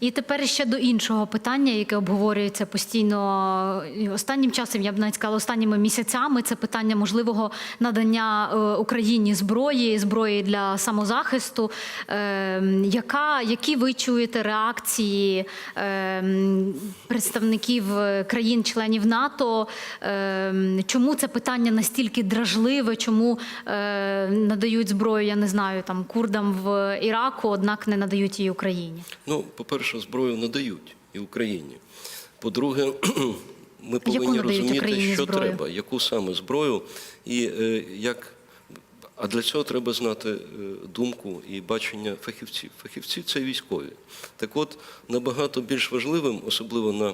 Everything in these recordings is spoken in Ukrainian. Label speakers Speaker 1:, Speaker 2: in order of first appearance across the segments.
Speaker 1: І тепер ще до іншого питання, яке обговорюється постійно останнім часом, я б навіть сказала, останніми місяцями. Це питання можливого надання е, Україні зброї, зброї для самозахисту. Е, яка, які ви чуєте реакції е, представників е, країн-членів НАТО? Е, чому це питання настільки дражливе? Чому е, надають зброю, я не знаю, там курдам в Іраку, однак не надають її Україні?
Speaker 2: Ну, по-перше, зброю надають і Україні. По-друге, ми повинні
Speaker 1: надають
Speaker 2: розуміти, що
Speaker 1: зброю?
Speaker 2: треба, яку саме зброю, і е, як. А для цього треба знати е, думку і бачення фахівців. Фахівці це військові. Так от, набагато більш важливим, особливо на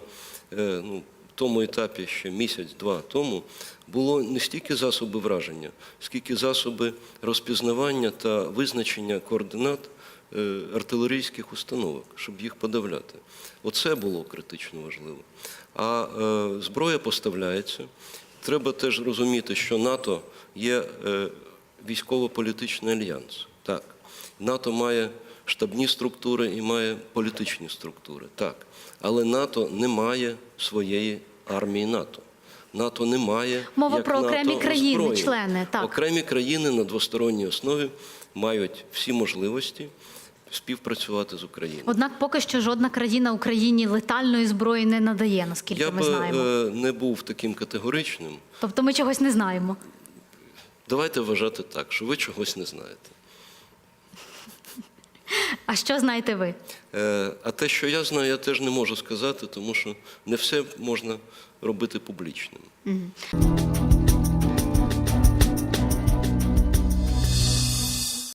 Speaker 2: е, ну, тому етапі ще місяць-два тому, було не стільки засоби враження, скільки засоби розпізнавання та визначення координат артилерійських установок, щоб їх подавляти. Оце було критично важливо. А е, зброя поставляється. Треба теж розуміти, що НАТО є е, військово-політичний альянс. Так, НАТО має штабні структури і має політичні структури. Так. Але НАТО не має своєї армії НАТО. НАТО не має
Speaker 1: Мова
Speaker 2: як
Speaker 1: про окремі
Speaker 2: НАТО
Speaker 1: країни,
Speaker 2: озброєнь.
Speaker 1: члени, так.
Speaker 2: Окремі країни на двосторонній основі мають всі можливості співпрацювати з Україною.
Speaker 1: Однак поки що жодна країна Україні летальної зброї не надає, наскільки
Speaker 2: Я
Speaker 1: ми
Speaker 2: би
Speaker 1: знаємо.
Speaker 2: е, не був таким категоричним.
Speaker 1: Тобто ми чогось не знаємо.
Speaker 2: Давайте вважати так, що ви чогось не знаєте.
Speaker 1: А що знаєте ви?
Speaker 2: Е, А те, що я знаю, я теж не можу сказати, тому що не все можна робити публічним.